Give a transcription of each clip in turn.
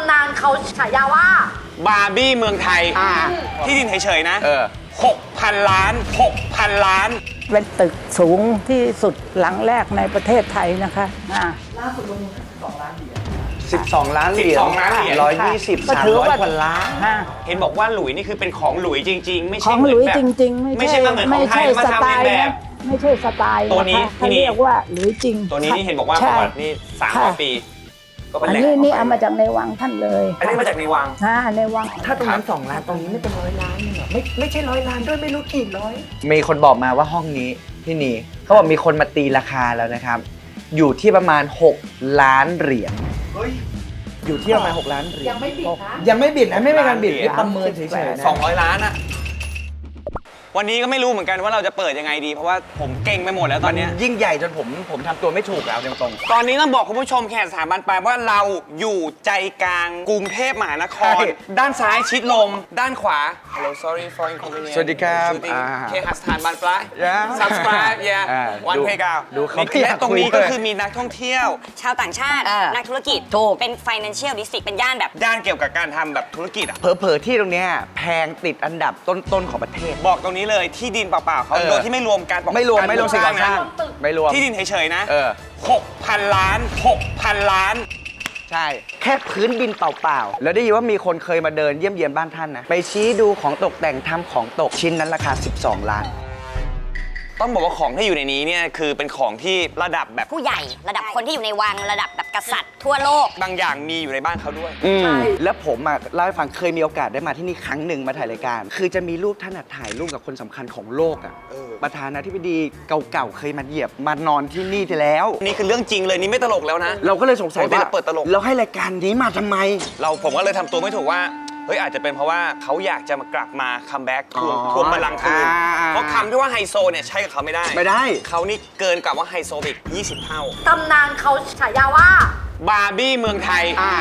ำนานเขาฉายาว่า บาร์บี้เมืองไทย อ่า ที่ดินเฉยๆนะเออ6,000ล้าน6,000ล้าน เป็นตึกสูงที่สุดหลังแรกในประเทศไทยนะคะอ่า12 ล้านเหรียญ12ล้านเหรียญ ร้อยยี่สิบก็สามถือร้อยว่ากว่าล้าน อ่า เห็นบอกว่าหลุยนี่คือเป็นของหลุยจริง ๆ ไม่ขใช่องเหมืหอลุนยแบบจริง ๆ ไม่ไม่ใช่ใช่มาเหมือนของไทยไม่ใช่มาสทำไตเลียนล์แบบ นะไม่ใช่สไตล์ตัวนี้ะคะที่เขานี่ เรียกว่าหลุยจริงตัวนี้นี่เห็นบอกว่าปใช่ระวัตินี่ค่ะ300ปี ก็เป็นอันแหล่งนี้นี่เอามาจากในวังท่านเลยอันนี้มาจากในวัง อ่าในวังถ้าตรงนั้นสองล้านตรงนี้ไม่เป็นร้อยล้านเลยเหรอไม่ไม่ใช่ร้อยล้านด้วยไม่รู้กี่ร้อย มีคนบอกมาว่าห้องนี้ที่นี่เขาบอกมีคนมาตีราคาแล้วนะครับ อยู่ที่ประมาณ 6 ล้านเหรียญอยู่ที่ประมาณ6ล้านเหรียญยังไม่บิดนะยังไม่บิดนะไม่เป็นการบิดล้านเหรียญนี่ประเมินเฉยๆนะ200ล้านอะ วันนี้ก็ไม่รู้เหมือนกันว่าเราจะเปิดยังไงดี เพราะว่าผมเก่งไปหมดแล้วตอนเนี้ย ยิ่งใหญ่จนผมผมทำตัวไม่ถูกแล้วตรง ตอนนี้ต้องบอกคุณผู้ชมแขกสถาบันปลายว่าเราอยู่ใจกลางกรุงเทพมหานครด้านซ้ายชิดลม ด้านขวา Hello sorry for inconvenience สวัสดีครับ Shooting อ่าเคหสถานบานปลาย Yeah subscribe yeah อ่า one ดู pay กาวดูเขาไม่อยากและตรงนี้คุยก็เลยคือมีนักท่องเที่ยว ชาวต่างชาติอ่านันักธุรกิจ ถูก เป็น financial district เป็นย่านแบบ ด้านเกี่ยวกับการทำแบบธุรกิจอะๆเผลอๆที่ตรงเนี้ยแพงติดอันดับต้น ๆ ของประเทศ บอกตรงนี้เลยที่ดินเปล่าๆเขาเออ โดยที่ไม่รวมการปกไม่รวมกาไม่รวมสิ่งก่อสร้าง นะไม่รวม ที่ดินเฉยๆนะเออ 6,000 ล้าน 6,000 ล้าน ใช่ แค่พื้นดินเปล่าๆ แล้วได้ยินว่ามีคนเคยมาเดินเยี่ยมเยียนบ้านท่านนะ ไปชี้ดูของตกแต่งทำของตกชิ้นนั้นราคา 12 ล้าน ต้องบอกว่าของที่อยู่ในนี้เนี่ยคือเป็นของที่ระดับแบบผู้ใหญ่ระดับคนที่อยู่ในวังระดับแบบกษัตริย์ทั่วโลก บางอย่างมีอยู่ในบ้านเขาด้วย อืม แล้วผมอะเล่าให้ฟังเคยมีโอกาสได้มาที่นี่ครั้งหนึ่งมาถ่ายรายการ คือจะมีรูปท่านอะถ่ายรูปกับคนสำคัญของโลกอะเออประธานาธิบดีเก่าๆเคยมาเหยียบมานอนที่นี่ที่แล้ว นี่คือเรื่องจริงเลยนี่ไม่ตลกแล้วนะ เราก็เลยสงสัยปกติว่าเราเปิดตลก เราให้รายการนี้มาทำไม เราผมก็เลยทำตัวไม่ถูกว่า เฮ้ยอาจจะเป็นเพราะว่าเขาอยากจะมากลับมาคัมแบ็กทวงอ๋อทวงบัลลังก์คืนอ่า เพราะคำที่ว่าไฮโซเนี่ยใช้กับเขาไม่ได้ไม่ได้ เขานี่เกินกับว่าไฮโซไปอีก20 เท่า ตำนานเขาฉายาว่า บาร์บี้เมืองไทย อ่า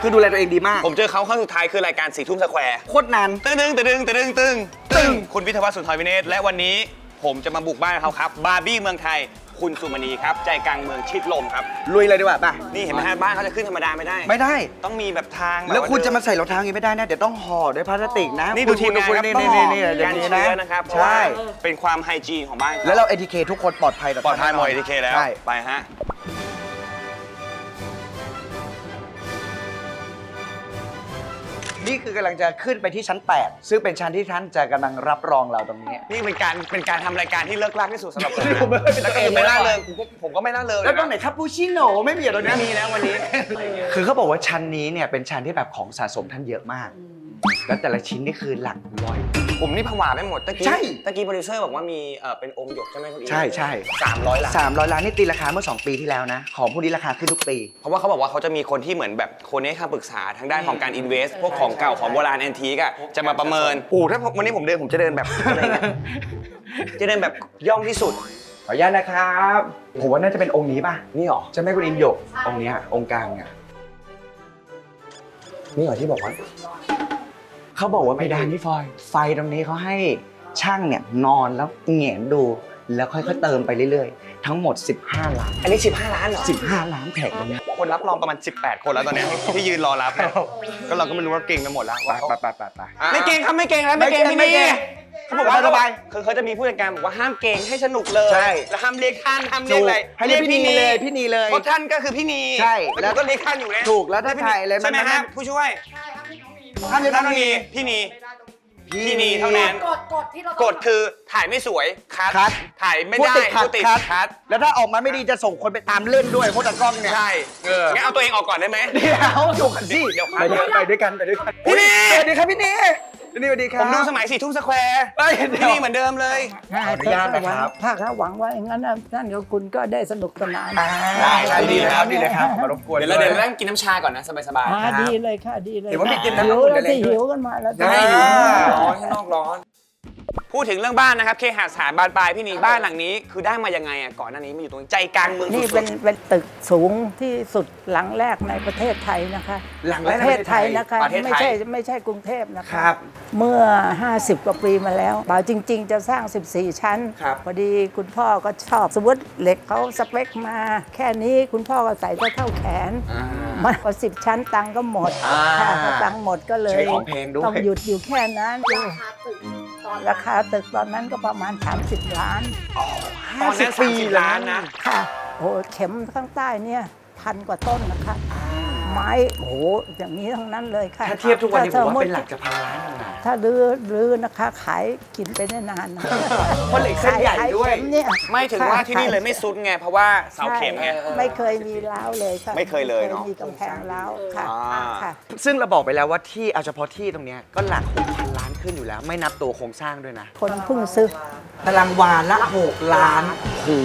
คือดูแลตัวเองดีมาก ผมเจอเขาครั้งสุดท้ายคือรายการสี่ทุ่มสแควร์ โคตรนาน ตึ้งตึ้งตึ้งตึ้งตึ้งตึ้งตึ้งคุณวิทยาวัฒน์สุนทรวินเนศและวันนี้ผมจะมาบุกบ้านเขาครับ บาร์บี้เมืองไทย คุณสุมณีครับ ใจกลางเมืองชิดลมครับ ลุยเลยดีกว่าป่ะนี่เห็นไหมฮะบ้านเขาจะขึ้นธรรมดาไม่ได้ ไม่ได้ ต้องมีแบบทางบบแล้วคุณเดินจะมาใส่รองเท้าอย่างนี้ไม่ได้นะ เดี๋ยวต้องห่อด้วยพลาสติกนะนี่ดูทีมงานคุณครับนี่ต้องนี่นี่อย่าการงนี้เชื้อนะนะครับเพราะว่าใช่เป็นความไฮจีนของบ้านขแล้วเราเอทีเคทุกคนปลอดภัยต่อปลอดภัยหมดแน่นนเอทีเคแล้วใช่ไปฮะ นี่คือกำลังจะขึ้นไปที่ชั้น 8 ซึ่งเป็นชั้นที่ท่านจะกำลังรับรองเราตรงนี้ นี่เป็นการเป็นการทำรายการที่เลิกลากที่สุดสำหรับผมผมไม่เป็นแล้วก็คือไม่ล่าเริงผมก็ผมก็ไม่ล่าเริงแล้วตรงไหนนะคาปูชิโน่ไม่มีเหรอตรงไม่นี้มีแล้ววันนี้ คือเขาบอกว่าชั้นนี้เนี่ยเป็นชั้นที่แบบของสะสมท่านเยอะมาก แล้วแต่ละชิ้นนี่คือหลักร้อย ผมนี่ผวาไปหมดตะกี้ใช่ ตะกี้โปรดิวเซอร์บอกว่ามีเอ่อเป็นองค์หยกใช่ไหมคุณอีใช่ใช่สามร้อยล้าน สามร้อยล้านนี่ตีราคาเมื่อ 2 ปีที่แล้วนะ ของพวกนี้ราคาขึ้นทุกปี เพราะว่าเขาบอกว่าเขาจะมีคนที่เหมือนแบบคนให้คำปรึกษาทางด้านของการอินเวสต์พวกของเก่าของโบราณแอนทีกอะจะมาประเมินโอ้ถ้าผมวันนี้ผมเดินผมจะเดินแบบ อะไรเงี้ยจะเดินแบบย่อมที่สุด ขออนุญาตนะครับ ผมว่าน่าจะเป็นองค์นี้ป่ะนี่หรอจะไม่คุณอินหยกองค์เนี้ยองค์กลางเนี่ยนี่หรอที่บอกว่า เขาบอกว่าเพดานนี่ฟอยไฟตรงนี้เขาให้ช่างเนี่ยนอนแล้วแหงนดู แล้วค่อยๆเติมไปเรื่อยๆ ทั้งหมด 15 ล้าน อันนี้ 15 ล้านเหรอ 15 ล้านแผงตรงเนี้ยคนรับรองประมาณ 18 คนแล้วตอนเนี้ยที่ยืนรอรับเนี่ยก็เราก็ไม่รู้ว่าเก่งไปหมดแล้วไปว่าเขา ไปไปไปไปไม่เก่งครับไม่เก่งแล้วไม่เก่งไม่ไม่เก่นี่งเขาบอกว่าสบายคือเขาจะมีผู้จัดการบอกว่าห้ามเก่งให้สนุกเลยใช่ แล้วห้ามเรียกท่านห้ามเรียกอะไรให้เรียกพี่นีเลยพี่นีเลย เพราะท่านก็คือพี่นีใช่แล้วก็เรียกท่านอยู่แล้วถูกแล้วถ้าถ่ายอะไรใช่ไหมมันครับผู้ช่วยท่านจะ ท่าต้นองต้องมีมีพี่นี พี่นีเท่านั้น กดกดที่เรากฎคือถ่ายไม่สวยคัดคัด ถ่ายไม่พูดได้ติดคัดพูดติดคัดคัดแล้วถ้าออกมาไม่ดีจะส่งคนไปตามเล่นด้วยพวกตากล้องเนี่ยใช่เอองั้นเอาตัวเองออกก่อนได้ไหมเดี๋ยวอยู่กันสิเดี๋ยวไปด้วยไปด้วยกันไปด้วยกันพี่นีสวัสดีครับพี่นีพี่ นีสวัสดีครับผมดูสมัยสี่ทุ่มสแควร์เอ้ยเดี๋ยวพี่นีเหมือนเดิมเลย ขออนุญาตนะครับ ถ้าเขาหวังว่าอย่างนั้นนะท่านกับคุณก็ได้สนุกสนานได้ครับดีเลยครับดีเลยครับมารบกวนเดี๋ยวเราเดี๋ยวเรานั่งกินน้ำชาก่อนนะสบายๆอ่าดีเลยค่ะดีเลยเห็นว่ามีกินน้ำหิวอุ่นแล้วอะไรที่ด้วย หิวกันมาแล้ว ได้ร้อนข้างนอกร้อน พูดถึงเรื่องบ้านนะครับ เคหสถานบานปลายพี่นีบ้านหลังนี้คือได้มายังไงอะก่อนหน้านี้มันอยู่ตรงใจกลางเมืองนี่สุเป็ดนเป็นตึกสูงที่สุดหลังแรกในประเทศไทยนะคะหลังปแรกระในเทประศเทศไทไทยยนะคะประเทศไทยไม่ใช่ไม่ใช่กรุงเทพนะคคะรับเมื่อ 50 กว่าปีมาแล้วเปล่าจริง ๆ จะสร้าง 14 ชั้น ครับพอดีคุณพ่อก็ชอบสมมติเหล็กเขาสเปคมา แค่นี้คุณพ่อก็ใส่ได้เท่าแขนอ่ามันพอสิบชั้นตังค์ก็หมดอ่าค่ะพอตังค์หมดก็เลยใช้ของแพงด้วย ต้องหยุดอยู่แค่นั้น ราคาตึกตอน ราคาตึกตอนนั้นก็ประมาณ 30 ล้านตอนนั้นสามสิบล้านนะ ค่ะ โอ้โหเข็มข้างใต้เนี่ยพันกว่าต้นนะคะ ไม้โอ้โหอย่างนี้ทั้งนั้นเลยค่ะ ถ้าเทียบทุกวันนี้ผมว่าถ้เป็นหลักจะพันล้านแล้วนะถ้ารื้อรื้อนะคะ ขายกินไปได้นานนะเพราะเหล็กเส้นใหญ่ด้วยขายเข็มเนี่ยไม่ถึงว่าที่นี่เลยไม่ซุดไง เพราะว่าเสาเข็มไงใช่ไม่เคยมีร้าวเลยค่ะไม่เคยเลยเนอะมีกำแพงร้าวค่ะอ่าค่ะ ซึ่งเราบอกไปแล้วว่าที่เอาเฉพาะที่ตรงเนี้ยก็หลักหกพันล้าน ขึ้นอยู่แล้ว ไม่นับตัวโครงสร้างด้วยนะคนเพิ่งซื้อ ตารางวาละ 6 ล้าน โอ้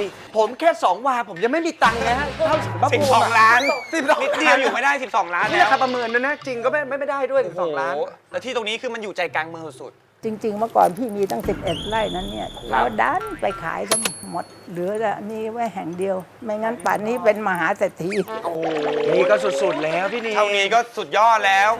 ยผมแค่ 2 วา ผมยังไม่มีตังค์นะฮะเท่าสิงคโปร์สิบสองล้านสิบสองนิดเดียวอยู่ไม่ได้ 12 ล้านนี่แล้วราคาประเมินด้วยนะ จริงก็ไม่ไม่ได้ด้วยโอ้โห12ล้านแล้วที่ตรงนี้คือมันอยู่ใจกลางเมืองสุด จริง ๆ เมื่อก่อนพี่มีตั้ง 11 ไร่นั้นเนี่ยเราดันไปขายกันหมด เหลือแต่นี่ไว้แห่งเดียว ไม่งั้นป่านนี้เป็นมหาเศรษฐีนี่ก็สุดๆแล้วพี่นี่เท่านี้ก็สุดยอดแล้ว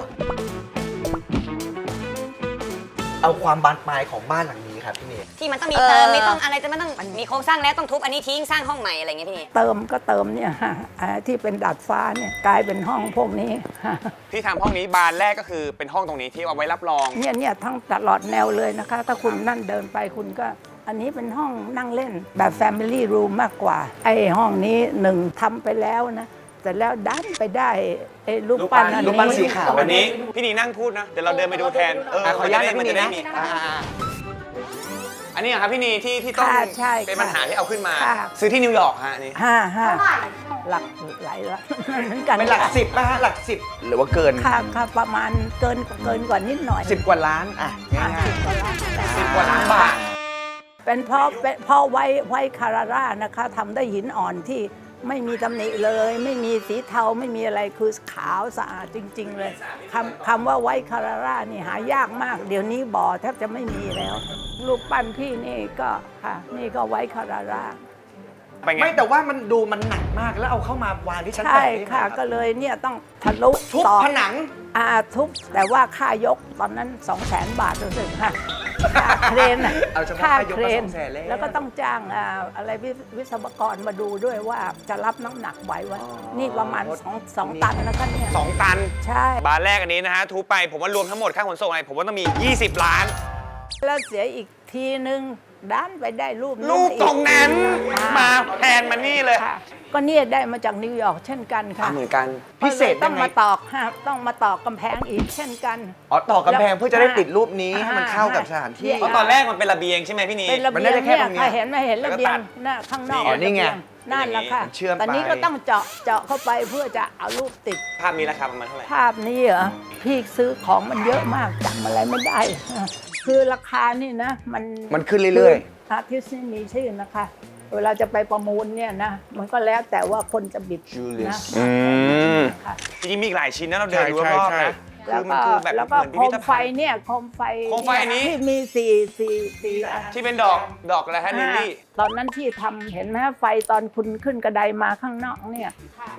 เอาความบานปลายของบ้านหลังนี้ครับพี่นี่ที่มันต้องมีเติมไม่ต้องอะไรจะไม่ต้องมีโครงสร้างแล้วต้องทุบอันนี้ทิ้งสร้างห้องใหม่อะไรอย่างเงี้ยพี่นี่เติมก็เติมเนี่ยฮะอ่าที่เป็นดาดฟ้าเนี่ยกลายเป็นห้องพวกนี้ฮะที่ทำห้องนี้บานแรกก็คือเป็นห้องตรงนี้ที่เอาไว้รับรอง เนี่ยเนี่ยทั้งตลอดแนวเลยนะคะ ถ้าคุณนั่นเดินไปคุณก็ อันนี้เป็นห้องนั่งเล่นแบบ Family Room มากกว่า ไอ้ห้องนี้หนึ่งทำไปแล้วนะ แต่แล้วดันไปได้ไอ้รูปปั้นอันรูปปั้นสีขาววันนี้พี่นีนั่งพูดนะ เดี๋ยวเราเดินไปดูแทน เอออะขออนุญาตนะมัพี่จะนีได้นะมีอ่าอันนี้เหรอครับพี่นีที่ที่ต้อง ค่ะใช่เป็นค่ะปัญหาที่เอาขึ้นมา ค่ะ ซื้อที่นิวยอร์กฮะอันนี่ห้าห้าเท่าไหร่หลักหลายละเหมือนกันเป็นหลักสิบป่ะฮะหลักสิบหรือว่าเกินค่ะค่ะประมาณเกินเกินกว่านิดหน่อยสิบกว่าล้านอะห้าง่ายสิบกว่าล้านสิบกว่าล้านบาท เป็นเพราะเป็นเพราะไว้ไว้คาราร่านะคะทำได้หินอ่อนที่ ไม่มีตำหนิเลย ไม่มีสีเทาไม่มีอะไรคือขาวสะอาดจริง ๆ เลยคำคำว่าไว้คาราร่านี่หายากมาก เดี๋ยวนี้บ่อแทบจะไม่มีแล้ว รูปปั้นพี่นี่ก็ค่ะ นี่ก็ไว้คาราร่าไปไง ไม่แต่ว่ามันดูมันหนักมากแล้วเอาเข้ามาวางที่ชั้นแปใช่ดได้ไหมค่ะ รับก็เลยเนี่ยต้องทะลุทุบต่อผนัง อาทุบแต่ว่าค่ายกตอนนั้น 2 0 0แสนบาทรู้สึกค่ะ ค่าเครนน่ะเอาเฉพาะค่าค่ายกเครก็น200,000แล้ว แล้วก็ต้องจ้างอ่าอะไรวิวิศวกรมาดูด้วยว่าจะรับน้ำหนักไหวไหมนี่ประมาณ2 2ตันนะคะเนี่ยสองตัน ใช่ บานแรกอันนี้นะฮะ ทูไปผมว่ารวมทั้งหมดค่าขนส่งอะไรผมว่าต้องมี 20 ล้าน แล้วเสียอีกทีนึงด้านไปได้รูปรูปตรงนั้นอีกมาแพนมานี่เลย ค่ะ ก็เนี่ยได้มาจากนิวยอร์กเช่นกันค่ะเหมือนกันพิเศษต้องยังไงมาตอกฮะต้องมาตอกกำแพงอีกเช่นกัน อ๋อต่อกำแพงเพื่อจะได้ติดรูปนี้ให้มันอ่าเข้ากับสถานที่ เพราะตอนแรกมันเป็นระเบียงใช่ไหมพี่นี เป็นระมันเบียน่างจะแค่เนี่ยตรงเนี้ยค่ะเห็นไหมเห็นระเบียแล้วก็ตังดหน้าข้างนอกอ๋อนี่ไงระเบียนั่นแหละค่ะมันเชื่อมแต่นี้ไปก็ต้องเจาะเจาะเข้าไปเพื่อจะเอารูปติดภาพมีราคาประมาณเท่าไหร่ ภาพนี้เหรอพี่ซื้อของมันเยอะมากจำอะไรไม่ได้ คือราคานี่นะ มันมันขึ้นเรื่อยอาร์ติสนี่มีชื่อนะคะ เวลาจะไปประมูลเนี่ยนะมันก็แล้วแต่ว่าคนจะบิด Julius นะอืม ค่ะจริงๆมีอีกหลายชิ้นนะเราเดินดูใช่รอบใช่ๆนะแล้คืวอมันก็คือแบบแล้วก็เหมือนพิโคพิมธไฟภัณฑ์ เนี่ยโคมไฟโคมไฟอันนี้ ที่มีสี่สี่สี่อัน ที่เป็นดอกดอกอะไรฮะลิลลี่อ่าตอนนั้นที่ทำเห็นไหมฮะไฟตอนคุณขึ้นกระไดมาข้างนอกเนี่ย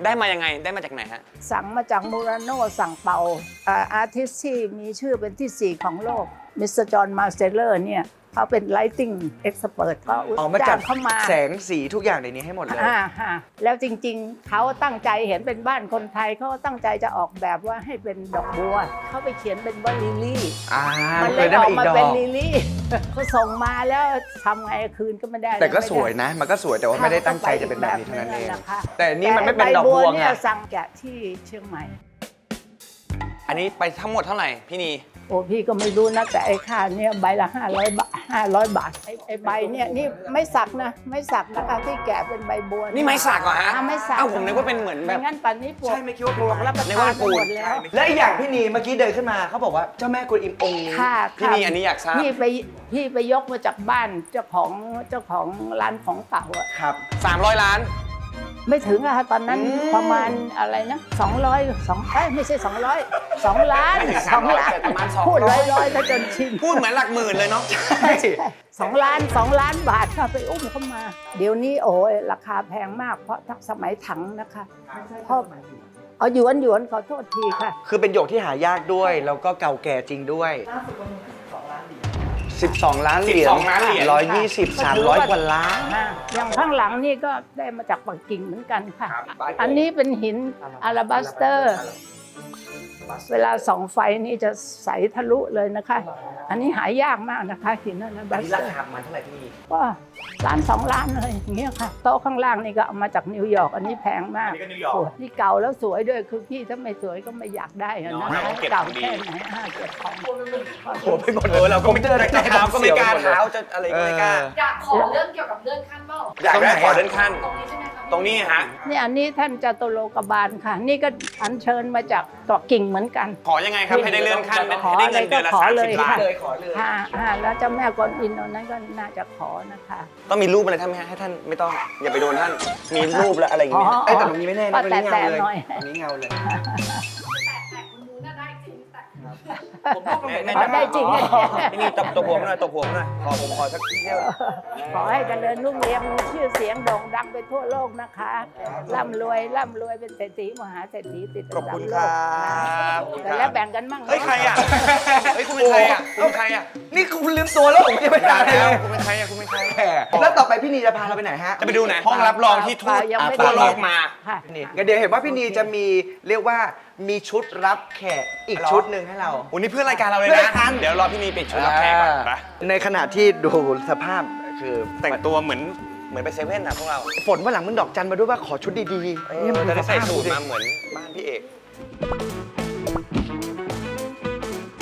ได้มายังไงได้มาจากไหนฮะ สั่งมาจากมูราโนสั่งเป่าอาร์ติสที่มีชื่อเป็นที่ 4 ของโลกมิสเตอร์จอห์นมาสเตเลอร์เนี่ย เขาเป็น lighting expert เขาๆออกมาจัจ้าดงเข้ามาแสงสีทุกอย่างในนี้ให้หมดเลยอ่าฮะแล้วจริงๆ เขาตั้งใจเห็นเป็นบ้านคนไทยเขาตั้งใจจะออกแบบว่าให้เป็นดอกบัว เขาไปเขียนเป็นว่าลิลลี่อ่ามันเคเลยยได้อมาอกอีกมาดอเป็นกลิลลี่เขาส่งมาแล้วทำไงคืนก็ไม่ได้ แต่ก็ไม่ได้สวยนะ มันก็สวยแต่ว่าไม่ได้ตั้งใจจะเป็นแบบนี้เท่านั้นเองนะคะแต่อันนี่มันไม่เป็นดอกใบบัวเนี่ยไงสั่งแกะที่เชียงใหม่ อันนี้ไปทั้งหมดเท่าไหร่พี่นีโอ้พี่ก็ไม่รู้นะแต่ไอ้ค่าเนี่ยใบละ500บาท500บาทไอ้ไอ้ใบเนี่ยนี่ไม่สักนะ ไม่สักนะคะที่แกะเป็นใบบัวนี่ไม้สักเหรอฮะอ่าไม่สักอ้าวผมนึกว่าเป็นเหมือนแบบ ไม่งั้นป่านนี้ปลวกใช่ไม่คิดว่าปลวกรับประนึกทาว่านเป็นปูน หมดแล้ว และอีกอย่างพี่นีเมื่อกี้เดินขึ้นมาเขาบอกว่าเจ้าแม่กวนอิมองค์นี้ค่ะพี่นีอันนี้อยากทราบพี่ไปพี่ไปยกมาจากบ้านเจ้าของเจ้าของร้านของเก่าอะครับ300 ล้าน ไม่ถึงอะค่ะตอนนั้นอืม ประมาณอะไรนะ200สองเอ้ยไม่ใช่200 2ล้านไม่ถึงสองล้าน300ประมาณ200พูดลอยๆซะจนชินพูดเหมือนหลักหมื่นเลยเนาะสองล้านสองล้านบาทค่ะไปอุ้มเข้ามา เดี๋ยวนี้โอ้ยราคาแพงมากเพราะทั้งสมัยถังนะคะเพราะเอาหยวนหยวนขอโทษทีค่ะ คือเป็นหยกที่หายากด้วย แล้วก็เก่าแก่จริงด้วย 12 ล้านเหรียญ12ล้านเหรียญ ร้อยยี่สิบสามร้อยกว่าล้าน อ่าอย่างข้างหลังนี่ก็ได้มาจากปักกิ่งเหมือนกันค่ะ ครับ อันนี้เป็นหินอาราบัสเตอร์ เวลาส่องไฟนี่จะใสทะลุเลยนะคะ อันนี้หายากมากนะคะหินอาราบัสเตอร์มันเท่าไหร่พี่ก็ล้านสองล้านอะไรอย่างเงี้ยค่ะโต๊ะข้างล่างนี่ก็เอามาจากนิวยอร์กอันนี้แพงมากอันนี้ก็นิวยอร์กโอ้นี่เก่าแล้วสวยด้วยคือพี่ถ้าไม่สวยก็ไม่อยากได้อะเนาะนะเราก็เก็บเก่าของดีแค่ไหนอะเก็บของโหไปหมดเออเราก็ไม่ได้จะเท้าก็ไม่กล้าเท้าจะอะไรก็ไม่กล้าอยากขอเรื่องเกี่ยวกับเลื่อนขั้นเปล่าอยากได้ขอเดินขั้นตรงนี้ใช่ไหมคะตรงนี้ฮะนี่อันนี้ท่านจตุโลกบาลค่ะ นี่ก็อัญเชิญมาจากเกาะกิ่งเหมือนกัน ขอยังไงครับให้ได้เลื่อนขั้นขอให้ได้เงินเดือนละขอสามเลสิยบล้านค่ะเลยขอเลยอ่าอ่าแล้วเจ้าแม่กวนอินตรงนั้นก็น่าจะขอนะคะ ต้องมีรูปอะไรท่านไหมฮะให้ท่านไม่ต้องอย่าไปโดนท่านมีรูปแล้วอะไรอย่างเงี้ยอ๋อไอ้ยแต่ตรงนี้ไม่แน่นะก็ตรงนี้เงาแตะเลยๆหน่อยตรงนี้เงาเลย ได้จริงแต่แม่อ๋อได้จริงอ๋อนี่นี่ตบตบหัวผมหน่อยตบหัวผมหน่อยขอผมขอสักเที่ยวขอให้เจริญรุ่งเรืองมีชื่อเสียงโด่งดังไปทั่วโลกนะคะร่ำรวยร่ำรวยเป็นเศรษฐีมหาเศรษฐีติดอันดัขอบคุณโลครักบขอบคุณคแต่รับแล้วแบ่งกันมั่งเฮ้ยใครอะเฮ้ยคุณเป็นใครอะคุณเป็นใครอะนี่คุณลืมตัวแล้วผมยังไม่ด่าได้แล้วเลยคุณเป็นใครอะคุณเป็นใครแหมแล้วต่อไปพี่นีจะพาเราไปไหนฮะจะไปดูไหนห้องรับรองที่ทูตยังไม่ทั่วได้โลกมาค่ะนี่งั้นเดี๋ยวเห็นว่าพี่นีจะมีเรียกว่ามีชุดรับแขกอีกเหรอชุดหนึ่งให้เรา วันนี้เพื่อนรายการเราเลยเพื่อนนะ รายการ เดี๋ยวรอพี่นีปิดชุดรับแขกก่อนไปในขณะที่ดูสภาพคือแต่งตัวเหมือนเหมือนไปเซเว่นอะพวกเราฝนวันหลังมันดอกจันมาด้วยว่าขอชุดดีๆเอนี่อมันจะได้ใส่ภพสูทดูมาเหมือนบ้านพี่เอก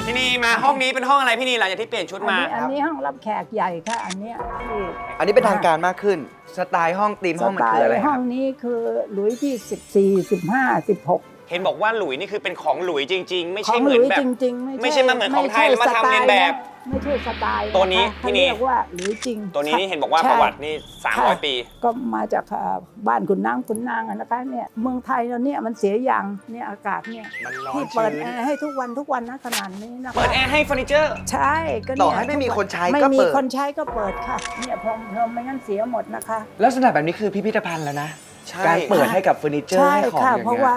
พี่นีมาห้องนี้เป็นห้องอะไรพี่นีหลังจากที่เปลี่ยนชุดอันมานี้อันนี้ห้องรับแขกใหญ่ค่ะ อันเนี้ยที่อันนี้เป็นทางการมากขึ้น สไตล์ห้องธีมสห้องมันไตคืออะไรล์คห้รัอบ งนี้คือหลุยที่ 14 15 16 เห็นบอกว่าหลุยนี่คือเป็นของหลุยจริง ๆ ไม่ขอใช่งเหหมือนลุยแบบ จริงๆ ไม่ใช่มาเหมือนของไทยแล้วมาทำเลียนแบบ ไม่ใช่สไตล์ะตัวนี้ะคะพี่นี่ เขาเรียกว่าหลุยจริงตัวนี้นี่เห็นบอกว่าใช่ประวัตินี่300 ปี ก็มาจากอ่าบ้านคุณนางคุณนางอะนะคะเนี่ยเมืองไทยเราเนี่ยมันเสียอย่างเนี่ยอากาศเนี่ยมันร้อนที่เปิดชื้นแอร์ให้ทุกวันทุกวันนะขนาดนี้นะคะ เปิดแอร์ให้เฟอร์นิเจอร์ ใช่ก็เนี่ยต่อให้ไม่มีคนใช้ไม่ก็มีเปิด คนใช้ก็เปิดค่ะ เนี่ยพรมพรมไม่งั้นเสียหมดนะคะ ลักษณะแบบนี้คือพิพิธภัณฑ์แล้วนะ ใช่ การเปิดให้กับเฟอร์นิเจอร์ใช่ให้ของค่ะอย่างเพราะเงี้ยว่า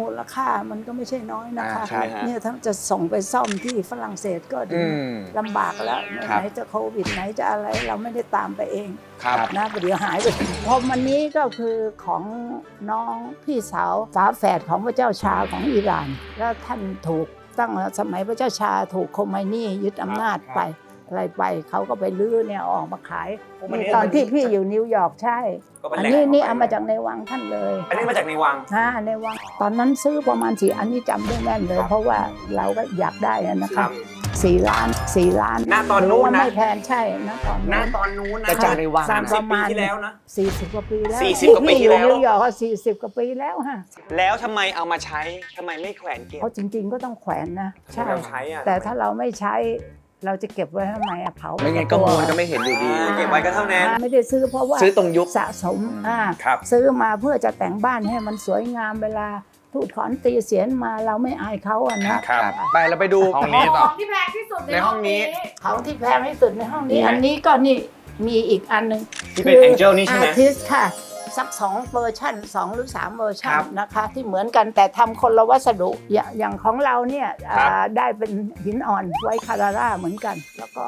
มูลค่ามันก็ไม่ใช่น้อยนะคะ อ่าใช่ฮะเนี่ยถ้าจะส่งไปซ่อมที่ฝรั่งเศสก็อืมลำบากแล้ว ครับ ไหนจะโควิดไหนจะอะไรเราไม่ได้ตามไปเองครับ นะเดี๋ยวหายไป พอมันนี้ก็คือของน้องพี่สาวฝาแฝดของพระเจ้าชาของอิหร่าน แล้วท่านถูกตั้งสมัยพระเจ้าชาถูกโคไมนี่ยึดอำนาจไป อะไรไปเขาก็ไปลื้อเนี่ยเอาออกมาขายโคไมนี่นี่ตอนที่พี่อยู่นิวยอร์กใช่ก็เป็นอันแหล่งนี้นี่เอามาจากในวังท่านเลยอันนี้มาจากในวังฮะในวังตอนนั้นซื้อประมาณสี่อันนี้จำได้แม่นเลย เพราะว่าเราก็อยากได้อะนะครัคะบ สี่ล้านสี่ล้านหน้าตอนนู้นนะถืว่าไม่แพงใช่นะตอนหน้านู้น ตอนนู้นนะแต่จากในวัง สามสิบปีที่แล้วนะ สี่สิบกว่าปีแล้ว40กว่าปีที่แล้ว พี่อยู่นิวยอร์กสี่สิบกว่าปีแล้วฮะแล้วทำไมเอามาใช้ทำไมไม่แขวนเก็บ เพราะจริง ๆ ก็ต้องแขวนนะ ใช่ เราใช้อะ แต่ถ้าเราไม่ใช้ เราจะเก็บไว้ทำไมอะเผาไม่งั้นก็มวลก็ไม่เห็นอยู่ดีอ่าเก็บไว้ก็เท่านั้น ไม่ได้ซื้อเพราะว่าซื้อตรงยุค สะสมอ่าครับ ซื้อมาเพื่อจะแต่งบ้านให้มันสวยงามเวลาทูตขอนตีเสียนมาเราไม่อายเขาอะนะครับ ไปเราไปดูห้องนี้ต่ของที่แพงที่สุดในในห้ห้อองงนี้ นี้ ของที่แพงที่สุดในห้องนี้นี่ไงอันนี้ก็นี่มีอีกอันหนึ่งที่เป็น Angel นี่ใช่ไหม อาร์ติสค่ะ สักสองเวอร์ชันสองหรือสามเวอร์ชัครันบนะคะ ที่เหมือนกันแต่ทำคนละวัสดุอย่างอย่างของเราเนี่ยอ่าได้เป็นหินอ่อนไว้คาราร่าเหมือนกัน แล้วก็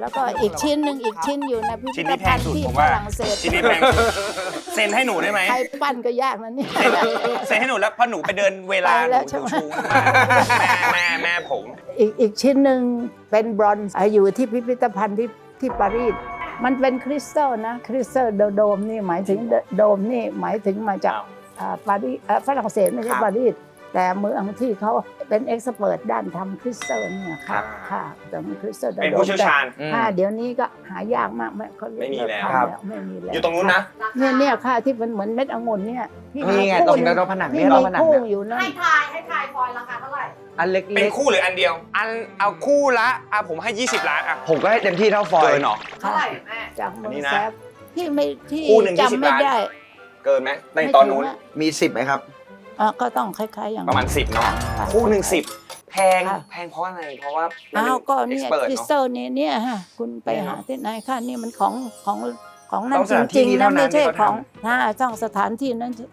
แล้วก็อีกชิ้นหนึ่งอีกชิ้นอยู่ในพิชิ้พินธนี้แพภังณฑ์สุดที่ผมฝว่ารั่งเศสชิ้นนี้แพงสุดเซ็นให้หนูได้ไหมใครปั้นก็ยากนะเนี่ย เซ็นให้หนูแล้วเพราะหนูไปเดินเวลาไปหแล้นูวใช่ไหม ชูแม่แม่แม่ผม อีกอีกชิ้นหนึ่งเป็นบรอนซ์อะอยู่ที่พิพิธภัณฑ์ที่ที่ปารีส มันเป็นคริสตัลนะคริสตัลโดมนี่หมายถึงโดมนี่หมายถึงมาจากครับอ่าปารีสอ่าฝรั่งเศสไม่ใช่ครับปารีส แต่เมืองที่เขาเป็นเอ็กซ์เพรสด้านทำคริสตัลเนี่ยครัค่ะบค่ะแต่คริสตัลเป็นผู้เชี่ยวชาญอืมค่ะเดี๋ยวนี้ก็หายากมากไม่เขาไม่มีแล้วทำครับ ไม่มีแล้วอยู่ตรงนู้นนะ เนี่ยเนี่ยค่ะที่มันเหมือนเม็ดองุ่นเนี่ยที่นี่ไงมีตรงคู่นั้นเราผนังที่เนี่ยเรามีผนังคู่เนี่ยอยู่นั่น ให้ทายให้ทายฟอยล์ราคาเท่าไหร่ อันเล็เป็นกคู่หรืออันเดียว อันเอาคู่ละอะผมให้ 20 ล้านอะๆผมก็ให้เต็มที่เท่าฟอยเกิล์นเหรอ เท่าไหร่แม่ จากเมือัอนงนี้นะแซฟที่ไม่ที่คู่หนึ่ง20จำไม่ล้าน ได้เกินไหมในตอนนู้น ไม่ถึงะมีสิบไหมครับ อะก็ต้องคล้ายๆอย่างประมาณ 10 เนาะค่ะ คู่หนึ่งสิบแพงค่ะ แพงเพราะอะไร เพราะว่าอ้าวก็เนี่ยเปิดคริสเนาะตัลเนี่ยเนี่ยฮะคุณไปเนี่ยหาเนอะที่ไหนค่ะนี่มันของของของนั่ต้นองสจถานที่ริงนี้ๆนะเท่านั้นไม่ใช่ที่เขาทำของถ้าต้องสถานที่นั้นจริง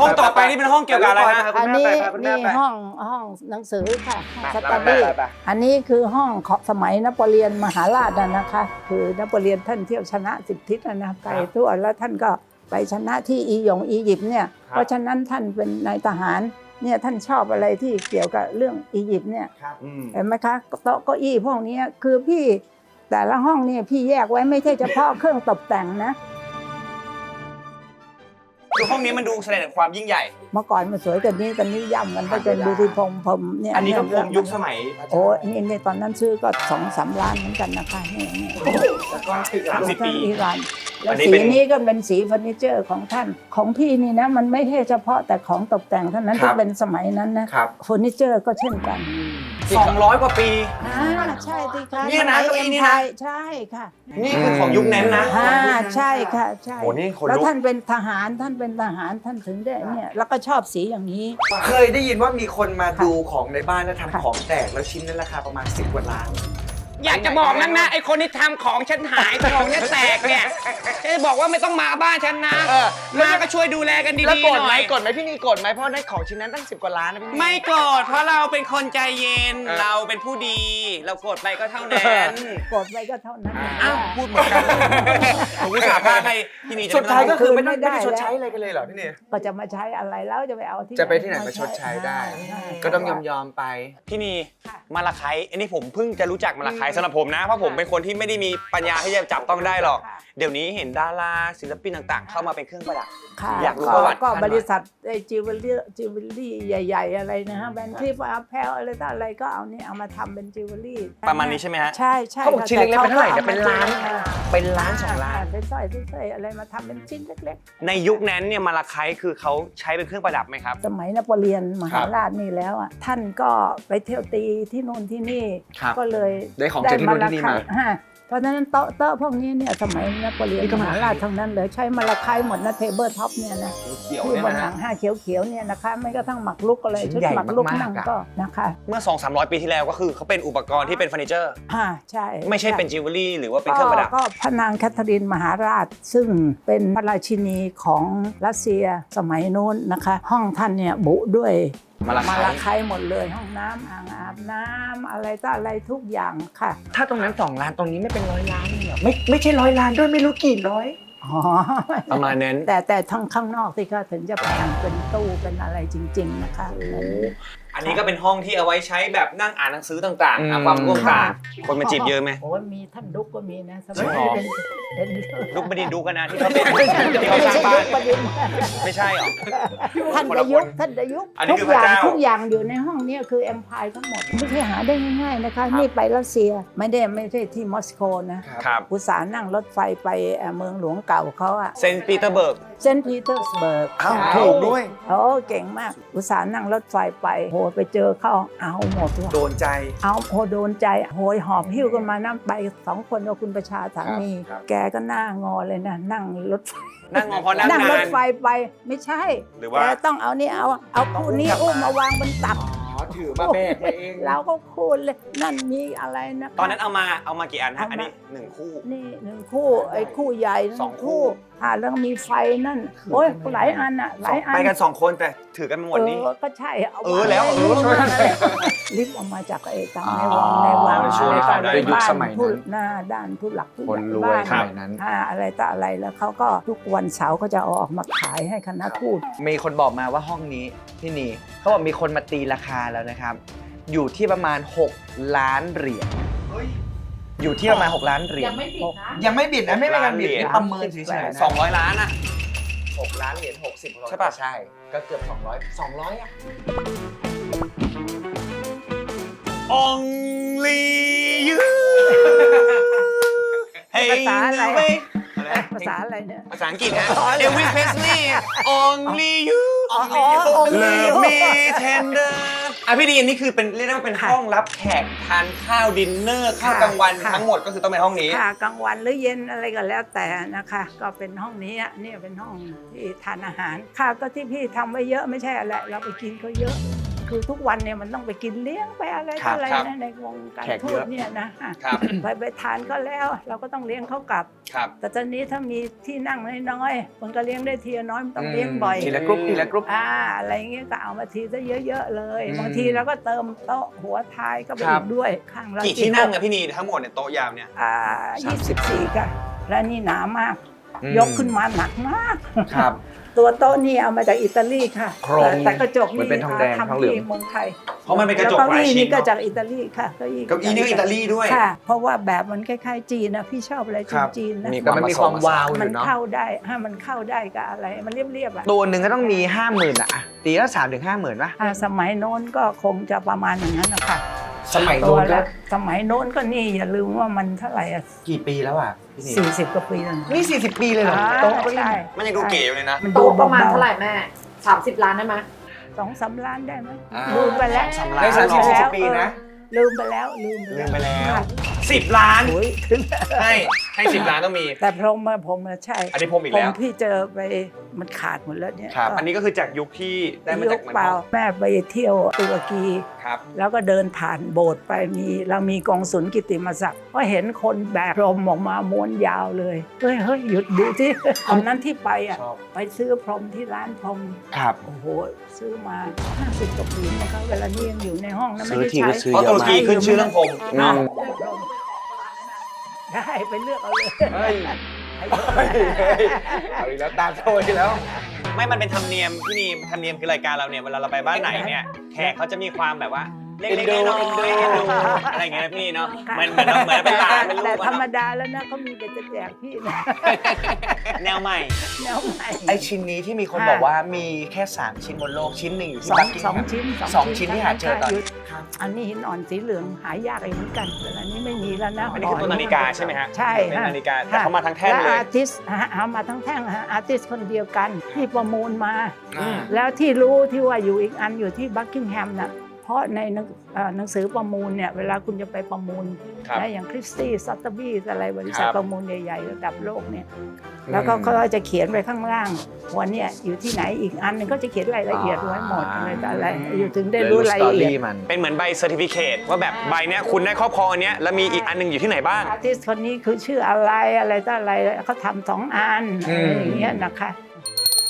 ห้องต่อไปนี่เป็นห้องเกี่ยวกับอะไรฮะๆอันนี้นี่ห้องห้องหนังสือค่ะสตัดดี้อันนี้คือห้องของสมัยนโปเลียนมหาราชน่ะนะคะ คือนโปเลียนท่านเที่ยวชนะสิบทิศน่ะนะไปทั่วแล้วท่านก็ ไปชนะที่อีหยงอียิปต์เนี่ยเพราะฉะนั้นท่านเป็นนายทหารเนี่ยท่านชอบอะไรที่เกี่ยวกับเรื่องอียิปต์เนี่ยอืมเห็นไหมคะโต๊ะเก้าอี้พวกนี้คือพี่แต่ละห้องเนี่ยพี่แยกไว้ไม่ใช่เฉพาะเครื่องตกแต่งนะคือห้องนี้มันดูแสดงถึงความยิ่งใหญ่ เมื่อก่อนมันสวยกว่านี้ตอนนี้ย่ำกันไปจนดูที่พรมพรมเนี่ยอันนี้ก็พรมยุคสมัยโอ้นี่นี่ตอนนั้นซื้อก็สองสามล้านเหมือนกันนะคะนี่นี่สามสิบปีอิหร่าน แล้อัวนนี้สีเป็น นี้ก็เป็นสีเฟอร์นิเจอร์ของท่าน ของพี่นี่นะมันไม่ใช่เฉพาะแต่ของตกแต่งเท่านั้นครัที่บเป็นสมัยนั้นนะครับเฟอร์นิเจอร์ก็เช่นกัน200 กว่าปี อ่าใช่สิคะเนี่ยนะสมัเก้าอี้นี่นะเอ็มไทยใช่ค่ะนี่คือของยุคนั้นนะอ่าใช่ค่ะใช่โอ้นี่ขนลุกแล้วท่านเป็นทหารท่านเป็นทหารท่านถึงได้เนี่ยแล้วก็ชอบสีอย่างนี้ เคยได้ยินว่ามีคนมาดูของในบ้านแล้วค่ะทำของแตกแล้วชิ้นนั้นราคาประมาณ 10 กว่าล้าน อยากจะบอกนั่นนะไอคนที่ทำของฉันหายของฉันแตกเนี่ยฉันจะบอกว่าไม่ต้องมาบ้านฉันนะเออ มาก็ช่วยดูแลกันดีๆหแล้วโกรธน่ไหมอยโกรธไหมพี่นีโกรธไหมเพราะได้ของชิ้นนั้นตั้ง10กว่าล้านนะพี่นี ไม่โกรธเพราะเราเป็นคนใจเย็นเออเราเป็นผู้ดี เราโกรธไปก็เท่านั้น กดไว้ก็เท่านั้นอ้าวพูดเหมือนกันผมอุตส่าห์พาให้พี่นีจะสุดท้ายก็คือไม่ไม่ได้ได้ไม่ได้ชดแล้วใช้อะไรกันเลยเหรอพี่นี ก็จะมาใช้อะไรแล้วจะไปเอาที่จะไปที่ไหนมาชดใช้ได้ ใช่ก็ต้องยอมยอมๆไป พี่นีค่ะ มาลาไคอันนี้ผมเพิ่งจะรู้จักมาลาไคสำหรับผมนะ เพราะผมเป็นคนที่ไม่ได้มีปัญญาที่จะจับต้องได้หรอก ค่ะเดี๋ยวนี้เห็นดาราศิลปินต่างๆ เข้ามาเป็นเครื่องประดับ ค่ะอยากรู้ประวัติก็ท่านหน่อย บริษัทไอ้จิวเวลรี่จิวเวลรี่ใหญ่ ๆ อะไรนะฮะแบรนด์ที่ว่าแพลอะไรต่ออะไรก็เอานี่เอามาทำเป็นจิวเวลรี่ประมาณนี้ใช่ไหมฮะ ใช่ใช่เขาบอกค่ะชิ้นเล็กๆเป็นเท่าไหร่แต่เนี่ยเป็นล้านอมเป็นล้านสองล้าน เป็นสร้อยเป็นสร้อยอะไรมาทำเป็นชิ้นเล็ก ในยุคนั้นเนี่ยมาลาไคคือเขาใช้เป็นเครื่องประดับไหมครับ ๆ สมัยนโปเลียนมหาราชนี่แล้วอะท่านก็ไปเที่ยวตีที่นู่นที่นี่ ครับก็เลยได้ของจากที่นู่นที่นี่มาลคฮะ เพราะฉะนั้นโต๊ะโต๊ะพวกนี้เนี่ยสมัยนโปเลียนนี่ก็มมาหาราชทั้งนั้นเลยใช้มาลาไคหมดนะเทเบิลท็อปเนี่ยนะเขียวที่เนี่ยบนหนะลังห้าเขียวๆเนี่ยนะคะ ไม่กระทั่งหมักลุกอะไรชิ้นชุดใหญ่หมักลุกมากๆนั่งอะ ก็นะคะเมื่อ 2 3 0 0 ปีที่แล้วก็คือเขาเป็นอุปกรณ์ที่เป็นเฟอร์นิเจอร์อ่าใช่ไม่ใช่เป็นจิวเวลรี่หรือว่าเป็นเครื่องประดับก็พระนางแคทเธอรีนมหาราช ซึ่งเป็นพระราชินีของรัสเซียสมัยโน้นนะคะ ห้องท่านเนี่ยบุด้วย มาลาไคลาไคหมดเลยห้องน้ำอ่างอาบน้ำอะไรต่ออะไรทุกอย่างค่ะถ้าตรงนั้นสองล้านตรงนี้ไม่เป็นร้อยล้านเลยเหรอไม่ไม่ใช่ร้อยล้านด้วยไม่รู้กี่ร้อย อ๋อ ประมาณนั้นแต่แต่ทั้งข้างนอกที่ก็ถึงจะแพงเป็นตู้เป็นอะไรจริง ๆ นะคะอั นนี้ก็เป็นห้องที่เอาไว้ใช้แบบนั่งอ่านหนังสือต่างอืมๆหาความร่วมต่างคนมาจีบเยอะไหม โอ้ยมีท่านดุกก็มีนะสจริมังยเหรอเป็นเป็นลูกบดินทร์ดูกันนะที่เขาเป็นที่ไม่เขาสร้างใช่บ้ายุนคประดิษฐ์ไม่ใช่หรอ ท่านดยุคท่านดยุคอันนี้ทุกคืออย่างพระเจ้า ทุกอย่างอยู่ในห้องเนี้คือเอ็มพายทั้งหมดไม่ใช่หาได้ง่ายๆนะคะ นี่ไปรัสเซียไม่ได้ไม่ใช่ที่มอสโกนะครับ อุตสาห์นั่งรถไฟไปเอ่อเมืองหลวงเก่าเขาอะเซนต์ปีเตอร์เบิร์ก เซนต์ปีเตอร์สเบิร์กอ้าวใช่ถูกด้วย โอ้เก่งมากอุตสาห์นั่งรถไฟไปโหไปเจอเข้าเอาหมดว่ะโดนใจ เอาโหโดนใจโหยหอบหิ้วกันมานั่งไปสองคนกับคุณประชาสามีครับ แกก็หน้างอเลยนะนั่งรถไฟนั่งมองพอนั่งนั่งรนาถนไฟไปไม่ใช่หรือว่า แกต้องเอานี่เอาเอาคู่นี้อุ้มมาวางบนตัก อ๋อถือมาแบกมาเองเราก็คูณเลยนั่นมีอะไรนะตอนนั้นเอามาเอามากี่อันฮะอันนี้หนึ่งคู่ นี่หนึ่งคู่ไอ้คู่ใหญ่หนึ่สองคู่ อ่าแล้วมีไฟนั่น โอ้ยหลายอันอะหลายอันไปกันสองคนแต่ถือกันมาหมดนี้ เออก็ใช่เอาเออแล้วาเออไช่วยกัน ลิฟต์ออกมาจากไอ้ตังอ๋อในวังในวังช่วยอะไรกัต่อนอะไรในยุคบ้านสมัยนั้นผู้หน้าด้านผู้หลักผู้ใหคนญ่รวยบ้านสมัยนั้น อ่าอะไรต่ออะไรแล้วเขาก็ทุกวันเสาร์เขาจะเอาออกมาขายให้คณะทูตมีคนบอกมาว่าห้องนี้ที่นี่เขาบอกมีคนมาตีราคาแล้วนะครับ อยู่ที่ประมาณ 6 ล้านเหรียญ อยู่ที่ประมาณ6ล้านเหรียยัญงไม่ปิดนะ ยังไม่บิดนะไม่เป็นการบิดล้านเหรียญประเมินเฉยๆนะสองร้อยล้านอะ6ล้านเหรียญ60ใช่ปะใช่ ก็เกือบ200 200อะ Only you ภาษาอะไร Hey, ภาษาอะไรเนี่ยภาษาอังกฤษฮะ Elvis Presley Only you อ๋อ only you Love me tender อะพี่นีอันนี้คือเป็นเรียกได้ว่าเป็นค่ะห้องรับแขกทานข้าวดินเนอร์ข้าวค่ะกลางวันค่ะ ทั้งหมดก็คือต้องเป็นห้องนี้ ค่ะกลางวันหรือเย็นอะไรก็แล้วแต่นะคะ ก็เป็นห้องนี้อะเนี่ยเป็นห้องที่ทานอาหาร ค่ะก็ที่พี่ทำไว้เยอะไม่ใช่อะไรเราไปกินก็เยอะ คือทุกวันเนี่ยมันต้องไปกินเลี้ยงไปอะไรครัต่บออะไรครับนะในวงการแขกทูเยตอะ เนี่ยนะอะครับไปไปทานก็แล้ว เราก็ต้องเลี้ยงเขากลับ ครับ แต่ตอนนี้ถ้ามีที่นั่งน้อยๆมันก็เลี้ยงได้ทีละน้อยมันต้องเลี้ยงบ่อยทีละกรุ๊ปทีละกรุ๊ป อ่าอะไรเงี้ยก็เอามาทีซะเยอะๆเลยอืมบางทีเราก็เติมโต๊ะหัวท้ายก็ไปครัอีบ กด้วยข้างละกี่ที่นั่งอะพี่นีทั้งหมดเนี่ยโต๊ะยาวเนี่ยอ่า24ค่ะและนี่หนามากอืมยกขึ้นมาหนักมาก ครับ ตัวโต๊ะนี่เอามาจากอิตาลีค่ะโครงแต่กระจกเหมือนเป็นทองแดงทำทองเหลืองที่เมืองไทยเพราะมันเป็นกระจกแล้วหลายเก้าอี้ชิ้นนี่ก็เนอะจากอิตาลีค่ะเก้าอี้เก้าอี้นี่ก็อิตาลีด้วย ค่ะ เพราะว่าแบบมันคล้ายๆจีนนะพี่ชอบอะไรครับ จีนๆนะมีแต่มันมีความวาวอมันยู่เนาะเข้าได้ถ้ามันเข้าได้กับอะไรมันเรียบๆอะตัวหนึ่งก็ต้องมีห้าหมื่นอะตีละสามถึงห้าหมื่นป่ะ อ่าสมัยโน้นก็คงจะประมาณอย่างนั้นนะคะสมัยตัโน้วนก็ละสมัยโน้นก็นี่อย่าลืมว่ามันเท่าไหร่อะกี่ปีแล้วอะ พี่นีสี่สิบกว่าปีแล้วนะนี่สี่สิบปีเลยเหรออ่าโต๊ะก็นี่ใช่มันยังดูเก๋อยู่เลยนะ มันดูโต๊ะประมาณบเท่าไหร่แม่30 ล้านได้ไหมสองสามล้านได้ไหมอ่าลืมไปแล้วสามล้านได้สามสิบลืสี่มสิแล้บวปีนะ เออลืมไปแล้วลืมลืมไปแล้วค่ะสิบล้าน โอ้ยถึงให้ให้สิบล้านต้องมี แต่พรหมอะผมอะใช่อันนี้พรหมอีกแล้วพี่เจอไป มันขาดหมดแล้วเนี่ยครับก็อันนี้ก็คือจากยุคที่ได้มาจากยกเหมือนเปล่าห้องแม่ไปเที่ยวตุรกี ครับ แล้วก็เดินผ่านโบสถ์ไปมีเรามีกองสุลกิตติมศักดิ์ก็เห็นคนแบกพรหมออกมาม้วนยาวเลยเฮ้ยเฮ้ยหยุดดูที่ตอนนั้นที่ไปอะชอบ ไปซื้อพรหมที่ร้านพรหมครับ โอ้โหซื้อมา50กว่าปีนะคะเวลานี้ยังอยู่ในห้องนะไม่ได้ซื้อทีใช้ก็ซื้อเพราะตุรกีขึ้นชื่อเรื่องพรมอืมได้ไปเลือกเอาเลย เฮ้ยให้ เอาอีกแล้วตามโทยแล้ว ไม่มันเป็นธรรมเนียมพี่นีธรรมเนียมคือรายการเราเนี่ยเวลาเราไปบ้านไหนเนี่ยแขกเขาจะมีความแบบว่า เล็กเอ็นดูๆน้อยๆเอ็นดูเอ็นดูอะไรอย่างเงี้ยนะพี่นีเนาะเหมือนเหมือนเหมือนเป็นหลานเป็นลูแต่กอะธรรมเนาะดาแล้วนะเขามีแต่จะแจกพี่นะแนวใหม่ แนวใหม่ ไอชิ้นนี้ที่มีคนค่ะ บอกว่ามีแค่ 3 ชิ้นบนโลกชิ้นหนึ่งอยู่ที่สองบักกิ้งสองแฮม ชิ้นสองชิ้นที่หาเจอตอนยู่ครับอันนี้หินอ่อนสีเหลืองหายากอีกเหมือนกันแต่อันนี้ไม่มีแล้วนะอันนี้คือตัวนาฬิกาใช่ไหมฮะใช่เป็นฮะนาฬิกาแต่เขามาทั้งแท่งเลยและอาร์ติสฮะเอามาทั้งแท่งฮะอาร์ติสคนเดียวกันที่ประมูลมาอืมแล้วที่รู้ที่ว่าอยู่อีกอันอยู่ที่บักกิงแฮมน่ะเพราะในหนังเอ่อหนังสือประมูลเนี่ยเวลาคุณจะไปประมูลครับนะอย่างคริสตี้ซัตเตอร์บีอะไรบริษัทครับประมูลใหญ่ๆระดับโลกเนี่ยแล้วก็เขาก็จะเขียนไปข้างล่างว่าเนี่ยอยู่ที่ไหนอีกอันหนึงก็จะเขียนรายละเอียดไว้หมดอะไรต่ออะไรอยู่ถึงได้รู้รายละเอียดมันเป็นเหมือนใบเซอร์ติฟิเคตว่าแบบใบเนี้ยคุณได้ครอบครองอันเนี้ยแล้วมีอีกอันหนึงอยู่ที่ไหนบ้างอาร์ติสคนนี้คือชื่ออะไรอะไรต่ออะไรเขาทำสองอันอือะไรมอย่างเงี้ยนะคะ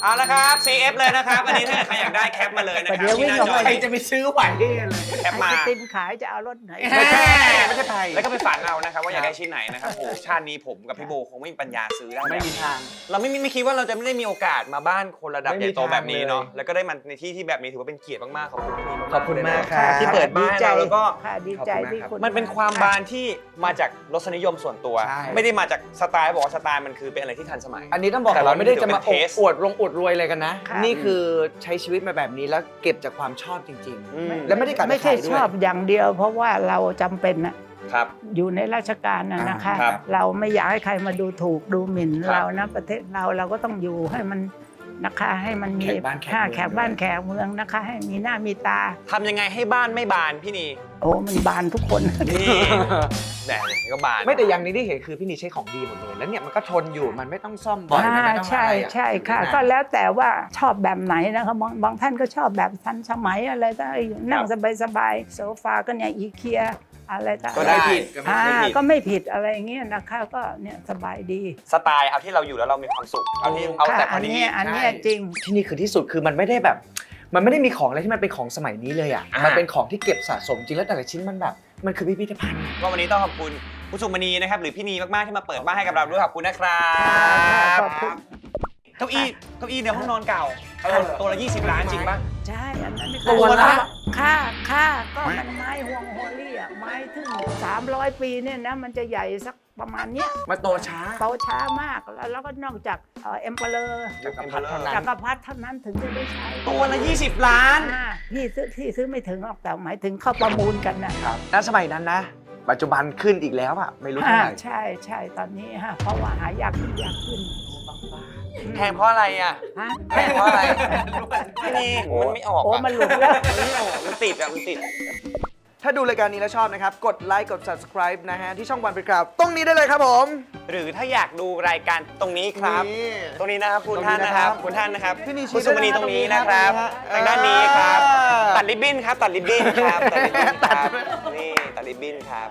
เอาละครับ CF เลยนะครับอันนี้ถ้าเกิดใครอยากได้แคปมาเลยนะครัเดี๋ยววิ่ที่งหน้าออกจอไปใครจะไปซื้อไหวเลยแคปไอมาติมขายจะเอารถไหน ไม่ใช่ไม่ใช่ไทยแล้วก็ไปฝันเอานะครับว่าอยากได้ชิ้นไหนนะครับโอ้โหชาตินี้ผมกับพี่โบคงไม่มีปัญญาซื้อได้ไม่มีทาง เราไม่มีไม่คิดว่าเราจะไม่ได้มีโอกาสมาบ้านคนระดับไม่ใหมีญ่โตแบบนี้เนาะทางเลย แล้วก็ได้มาในที่ที่แบบนี้ถือว่าเป็นเกียรติมากๆขอบคุณพี่ขอบคุณมากครับ ที่เปิดบ้านให้เราแล้วก็ ค่ะดีใจที่คุณมันเป็นความบานที่มาจากรสนิยมส่วนตัว ใช่ ไม่ได้มาจากสไตล์บอกว่าสไตล์มันคือเป็นอะไรที่ทันสมัย อันนี้ต้องบอกแต่เราเราไม่ได้จะมาเป็น taste อวดลงอวดรวยอะไรกันนะ ค่ะนี่คือใช้ชีวิตมาแบบนี้แล้วเก็บจากความชอบจริง อืมและไม่ได้กลับไปไม่ใช่ขายด้วยชอบอย่างเดียว เพราะว่าเราจำเป็นนะครับ อยู่ในราชการนะนะคะครับเราไม่อยากให้ใครมาดูถูกดูหมิ่นครับเรานะประเทศเราเราก็ต้องอยู่ให้มันนะคะให้มันมีแขกบ้านแขกค่าเมืองแขกบ้านแขกเมืองนะคะ ให้มีหน้ามีตา ทำยังไงให้บ้านไม่บานพี่นีโอ้มันบานทุกคน นี่ แต่เนี่ยก็บานไม่แต่อย่างนี้ที่เห็นคือพี่นีใช้ของดีหมดเลย แล้วเนี่ยมันก็ทนอยู่มันไม่ต้องซ่อมบ่อยอ่ามันไม่ต้องใช่อะไรอะใช่ค่ะนะก็แล้วแต่ว่าชอบแบบไหนนะคะบางบางท่านก็ชอบแบบทันสมัยอะไรก็นั่งสบายๆโซฟาก็เนี่ยอีเคียอะไรต่างก็ได้ผิดอ่าไม่ผิดก็ไม่ผิดอะไรอย่างเงี้ยนะคะก็เนี่ยสบายดีสไตล์เอาที่เราอยู่แล้วเรามีความสุขเอาที่เอาค่ะแต่พอัอนดี เนี้ยอันเนี้ยใช่จริง ที่นี่คือที่สุดคือมันไม่ได้แบบ มันไม่ได้มีของอะไรที่มันเป็นของสมัยนี้เลยอะอ่ามั มันเป็นของที่เก็บสะสมจริงแล้วแต่ละชิ้นมันแบบ มันคือพิพิธภัณฑ์ก็วันนี้ต้องขอบคุณผู้สุมณีนะครับ หรือพี่นีมากๆที่มาเปิดบ้านให้กับเราด้วยขอบคุณนะครับขอบคุณ เก้าอี้เก้าอี้ในห้องนอนเก่าตัวละ 20 ล้านจริงปะ ใช่อันนั้นตัวละ ค่าค่าก็มันไม้ห่วงโฮลี่อะไม้ถึง 300 ปีเนี่ยนะ มันจะใหญ่สัก ประมาณเนี้ยมาโตช้าโตช้ามากแล้วแล้วก็นอกจากเอ็มเปอเรอร์จักรพรรดิเท่านั้น จักรพรรดิเท่านั้นถึงจะได้ใช้ตัวละ 20 ล้านอ่าพี่ซื้อพี่ซื้อไม่ถึงหรอกแต่หมายถึงเข้าประมูลกันนะครับณสมัยนั้นนะ ปัจจุบันขึ้นอีกแล้วอะไม่รู้เท่าอ่าไหร่ใช่ใช่ตอนนี้ฮะเพราะว่าหายากขึ้นยากขึ้นแพงเพราะอะไรอะแพงเพราะอะไรพี่นีมันไม่ออกโอ้อะมันหลุดแล้ว มันไม่ออกมันติดอะมันติด ถ้าดูรายการนี้แล้วชอบนะครับ กดไลค์กด subscribe นะฮะ ที่ช่องวันเป็นกราวตรงนี้ได้เลยครับผม หรือถ้าอยากดูรายการตรงนี้ครับ นี่ตรงนี้นะครับคุณตรงนี้ท่านนะครับนะครับคุณท่านนะครับพี่นิชิคุณสุมณีด้วยนะตรงนี้นะครับตรงนี้นะทางด้านนี้ครับ อ่า ตัดริบบิ้นครับ ตัดริบบิ้นครับ ตัดริบบิ้นคตัรัดบนี่ตัดริบบิ้นครับ